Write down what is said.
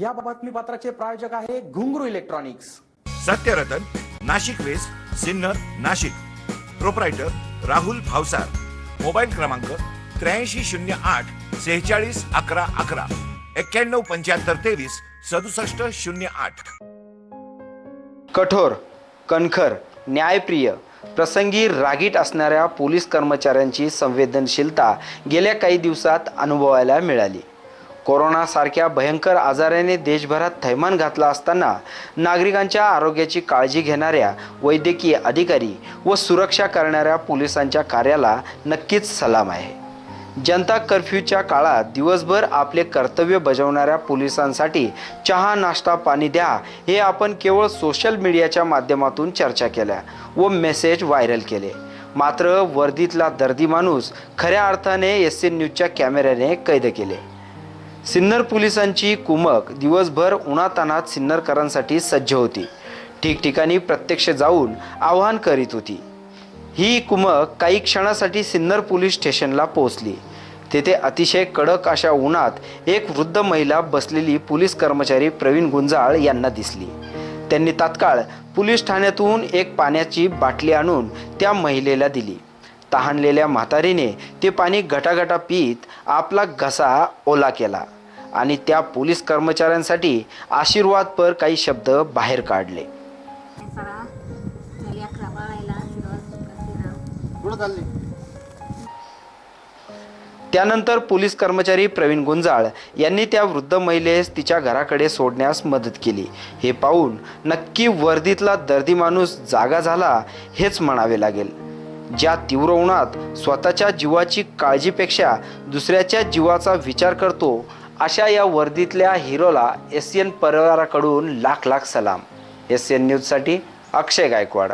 या बातमीपत्राचे प्रायोजक आहे Ghungroo electronics. Satyaratan Nashik west Sinnar Nashik. Proprietor Rahul Bhavsar. Mobile क्रमांक त्र्याऐंशी शून्य आठ सेहेचाळीस अकरा अकरा. एक्क्याण्णव पंच्याहत्तर तेवीस सदुसष्ट शून्य आठ. कठोर कणखर न्यायप्रिय प्रसंगी रागीट असणाऱ्या पोलीस कर्मचाऱ्यांची संवेदनशीलता गेल्या काही दिवसात अनुभवायला मिळाली. कोरोनासारख्या भयंकर आजाराने देशभरात थैमान घातला असताना नागरिकांच्या आरोग्याची काळजी घेणाऱ्या वैद्यकीय अधिकारी व सुरक्षा करणाऱ्या पोलिसांच्या कार्याला नक्कीच सलाम आहे. जनता कर्फ्यूच्या काळात दिवसभर आपले कर्तव्य बजावणाऱ्या पोलिसांसाठी चहा नाश्ता पाणी द्या हे आपण केवळ सोशल मीडियाच्या माध्यमातून चर्चा केल्या व मेसेज व्हायरल केले. मात्र वर्दीतला दर्दी माणूस खऱ्या अर्थाने एस सी न्यूजच्या कॅमेऱ्याने कैद केले. सिन्नर पोलिसांची कुमक दिवसभर उन्हातानात सिन्नरकरांसाठी सज्ज होती. ठिकठिकाणी प्रत्यक्ष जाऊन आवाहन करीत होती. ही कुमक काही क्षणासाठी सिन्नर पोलीस स्टेशनला पोहोचली. तेथे अतिशय कडक अशा उन्हात एक वृद्ध महिला बसलेली पोलीस कर्मचारी प्रवीण गुंजाळ यांना दिसली. त्यांनी तात्काळ पोलीस ठाण्यातून एक पाण्याची बाटली आणून त्या महिलेला दिली. तहानलेल्या म्हातारीने ते पाणी घटाघटा पीत आपला घसा ओला केला. आणि त्या पोलीस कर्मचाऱ्यांसाठी आशीर्वादपर काही शब्द बाहेर काढले. त्यानंतर पोलीस कर्मचारी प्रवीण गुंजाळ यांनी त्या वृद्ध महिलेस तिच्या घराकडे सोडण्यास मदत केली. हे पाहून नक्की वर्दीतला दर्दी माणूस जागा झाला हेच म्हणावे लागेल. ज्या तीव्र उन्हात स्वतःच्या जीवाची काळजीपेक्षा दुसऱ्याच्या जीवाचा विचार करतो अशा या वर्दीतल्या हिरोला एस एन परिवाराकडून लाख लाख सलाम. एस एन न्यूजसाठी अक्षय गायकवाड.